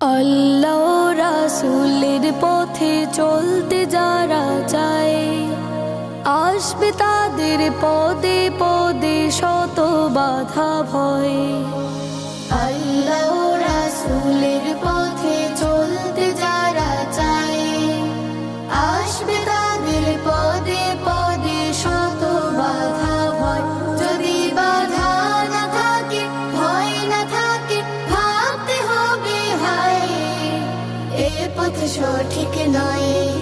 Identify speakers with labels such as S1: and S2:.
S1: আল্লাহ রাসুলের পথে চলতে যারা চায়, আসবে তাদের পদে পদে শত বাধা ভয়। আল্লাহ রাসুলের পথে চলতে যারা চায়, আসবে এ পথ সঠিক নয়।